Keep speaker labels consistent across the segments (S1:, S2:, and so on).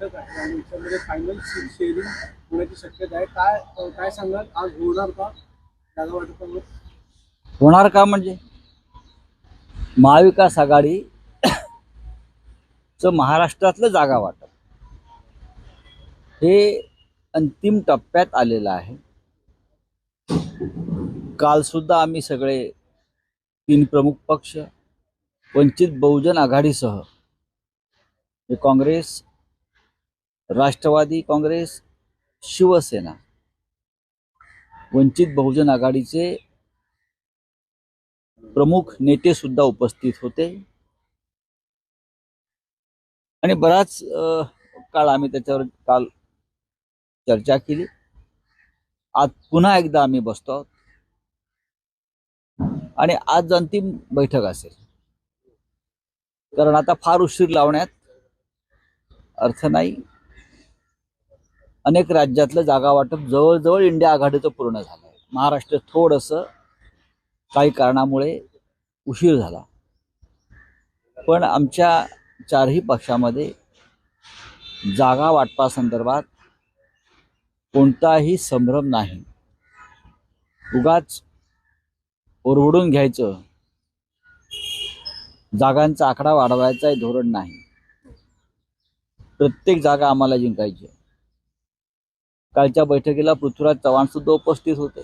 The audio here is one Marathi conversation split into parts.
S1: बैठक आहे आणि याच्यामध्ये फायनल सीट शेअरिंग होण्याची शक्यता आहे. काय काय सांगाल? आज होणार का? जागा वाटपावर?
S2: होणार का म्हणजे? महाविकास आघाडी चं महाराष्ट्रातलं जागा वाटप. हे अंतिम टप्प्यात आलेलं आहे. कालसुद्धा आम्ही सगळे तीन प्रमुख पक्ष वंचित बहुजन आघाडीसह काँग्रेस राष्ट्रवादी काँग्रेस शिवसेना वंचित बहुजन आघाडीचे प्रमुख नेते सुद्धा उपस्थित होते. आणि बराच काळ आम्ही त्याच्यावर काल चर्चा केली. आज पुन्हा एकदा आम्ही बसतो आहोत. आणि आज अंतिम बैठक असेल. कारण आता फार उशीर लावण्यात अर्थ नाही. अनेक राज्यातलं जागा वाटप जवळजवळ इंडिया आघाडीचं पूर्ण झालं आहे. महाराष्ट्र थोडंसं काही कारणामुळे उशीर झाला. पण आमच्या चारही पक्षामध्ये जागा वाटपासंदर्भात कोणताही संभ्रम नाही. उगाच ओरवडून घ्यायचं जागांचा आकडा वाढवायचा धोरण नाही. प्रत्येक जागा आम्हाला जिंकायची आहे. कालच्या बैठकीला पृथ्वीराज चव्हाण सुद्धा उपस्थित होते.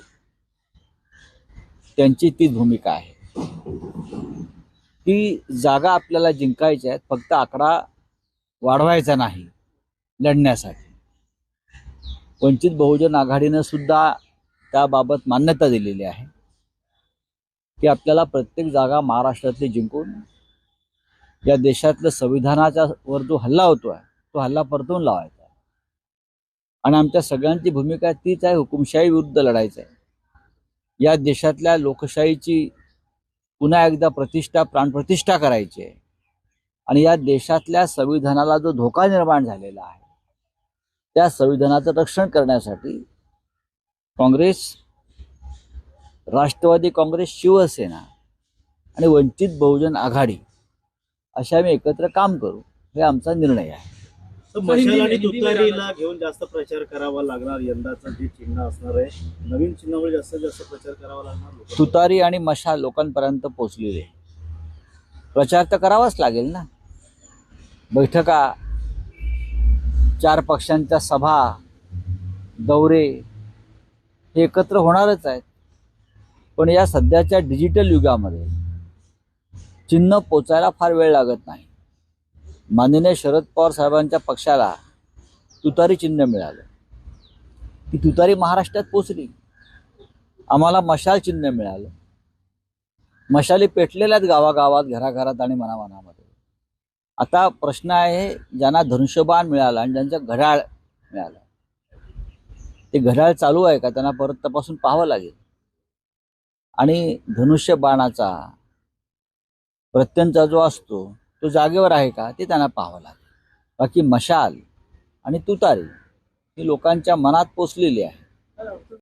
S2: त्यांची तीच भूमिका आहे. ती जागा आपल्याला जिंकायच्या आहेत फक्त आकडा वाढवायचा नाही लढण्यासाठी. वंचित बहुजन आघाडीनं सुद्धा त्याबाबत मान्यता दिलेली आहे की आपल्याला प्रत्येक जागा महाराष्ट्रातली जिंकून या देशातलं संविधानाच्या वर जो हल्ला होतोय तो हल्ला परतून लावायचा. आणि आमच्या सगळ्यांची भूमिका तीच आहे हुकुमशाही विरुद्ध लढायचं आहे. या देशातल्या लोकशाहीची पुन्हा एकदा प्रतिष्ठा प्राणप्रतिष्ठा करायची आहे. आणि या देशातल्या संविधानाला जो धोका निर्माण झालेला आहे त्या संविधानाचं रक्षण करण्यासाठी काँग्रेस राष्ट्रवादी काँग्रेस शिवसेना आणि वंचित बहुजन आघाडी अशा आम्ही एकत्र काम करू हे आमचा निर्णय आहे.
S3: मशाल आणि तुतारीला घेऊन जास्त प्रचार करावा लागणार यंदाचं जे चिन्ह असणार आहे. नवीन चिन्हामुळे जास्तीत जास्त प्रचार करावा लागणार.
S2: तुतारी आणि मशाल लोकांपर्यंत पोचलेली आहे. प्रचार तर करावाच लागेल ना? बैठका चार पक्षांच्या सभा दौरे हे एकत्र होणारच आहेत. पण या सध्याच्या डिजिटल युगामध्ये चिन्ह पोचायला फार वेळ लागत नाही. माननीय शरद पवार साहेबांच्या पक्षाला तुतारी चिन्ह मिळालं. ती तुतारी महाराष्ट्रात पोचली आम्हाला मशाल चिन्ह मिळालं. मशाली पेटलेल्या आहेत गावागावात घराघरात आणि मनामनामध्ये. आता प्रश्न आहे ज्यांना धनुष्यबाण मिळाला आणि ज्यांचं घड्याळ मिळालं. ते घड्याळ चालू आहे का? त्यांना परत तपासून पाहावं लागेल. आणि धनुष्यबाणाचा प्रत्यंचा जो असतो तो जागेवर आहे का ते त्यांना पाहावं लागेल. बाकी मशाल आणि तुतारी ही लोकांच्या मनात पोचलेली आहे.